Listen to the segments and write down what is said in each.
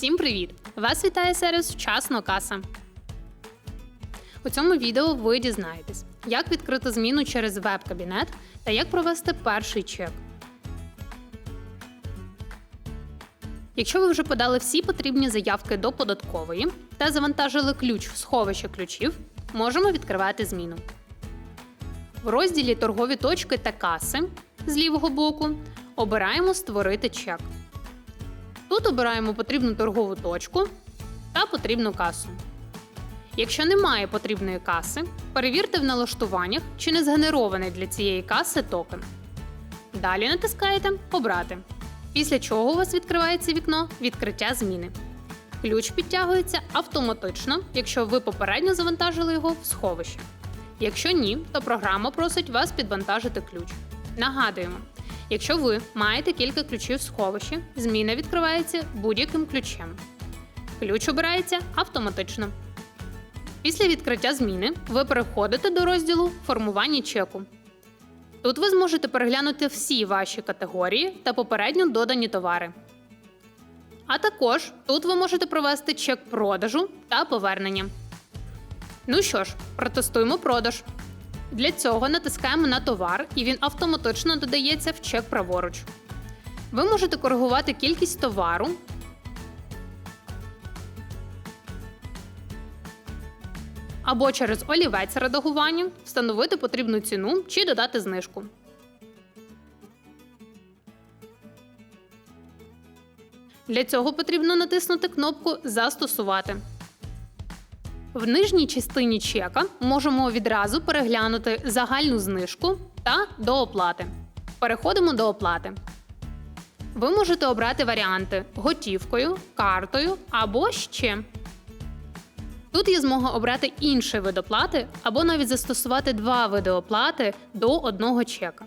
Всім привіт! Вас вітає сервіс Вчасно каса. У цьому відео ви дізнаєтесь, як відкрити зміну через веб-кабінет та як провести перший чек. Якщо ви вже подали всі потрібні заявки до податкової та завантажили ключ в сховище ключів, можемо відкривати зміну. В розділі Торгові точки та каси з лівого боку обираємо Створити чек. Тут обираємо потрібну торгову точку та потрібну касу. Якщо немає потрібної каси, перевірте в налаштуваннях, чи не згенерований для цієї каси токен. Далі натискаєте Обрати. Після чого у вас відкривається вікно Відкриття зміни. Ключ підтягується автоматично, якщо ви попередньо завантажили його в сховище. Якщо ні, то програма просить вас підвантажити ключ. Нагадуємо, якщо ви маєте кілька ключів в сховищі, зміна відкривається будь-яким ключем. Ключ обирається автоматично. Після відкриття зміни ви переходите до розділу Формування чеку. Тут ви зможете переглянути всі ваші категорії та попередньо додані товари. А також тут ви можете провести чек продажу та повернення. Ну що ж, протестуємо продаж. Для цього натискаємо на товар, і він автоматично додається в чек праворуч. Ви можете коригувати кількість товару. Або через олівець редагування встановити потрібну ціну чи додати знижку. Для цього потрібно натиснути кнопку Застосувати. В нижній частині чека можемо відразу переглянути загальну знижку та до оплати. Переходимо до оплати. Ви можете обрати варіанти готівкою, картою або ще. Тут є змога обрати інший вид оплати або навіть застосувати два види оплати до одного чека.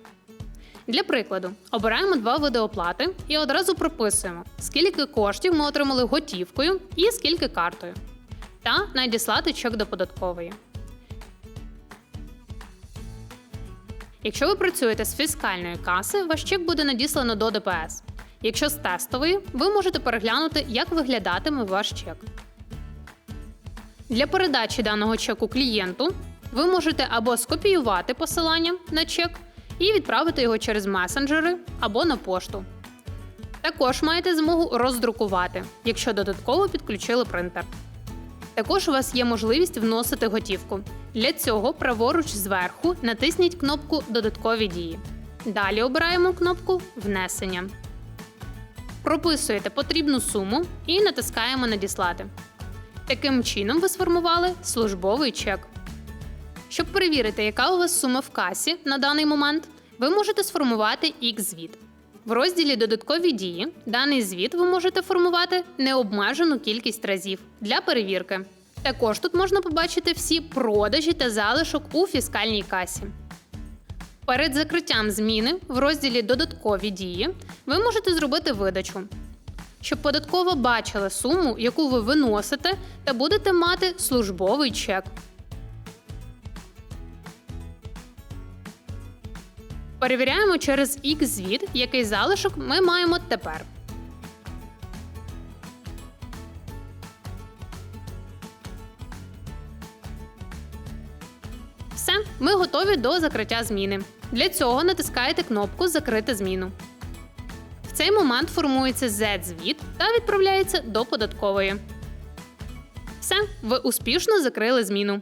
Для прикладу, обираємо два види оплати і одразу прописуємо, скільки коштів ми отримали готівкою і скільки картою та надіслати чек до податкової. Якщо ви працюєте з фіскальної каси, ваш чек буде надіслано до ДПС. Якщо з тестової, ви можете переглянути, як виглядатиме ваш чек. Для передачі даного чеку клієнту ви можете або скопіювати посилання на чек і відправити його через месенджери або на пошту. Також маєте змогу роздрукувати, якщо додатково підключили принтер. Також у вас є можливість вносити готівку. Для цього праворуч зверху натисніть кнопку Додаткові дії. Далі обираємо кнопку Внесення. Прописуєте потрібну суму і натискаємо Надіслати. Таким чином ви сформували службовий чек. Щоб перевірити, яка у вас сума в касі на даний момент, ви можете сформувати X-звіт. В розділі Додаткові дії даний звіт ви можете формувати необмежену кількість разів для перевірки. Також тут можна побачити всі продажі та залишок у фіскальній касі. Перед закриттям зміни в розділі Додаткові дії ви можете зробити видачу, щоб податкова бачила суму, яку ви виносите, та будете мати службовий чек. Перевіряємо через X-звіт, який залишок ми маємо тепер. Все, ми готові до закриття зміни. Для цього натискаєте кнопку Закрити зміну. В цей момент формується Z-звіт та відправляється до податкової. Все, ви успішно закрили зміну.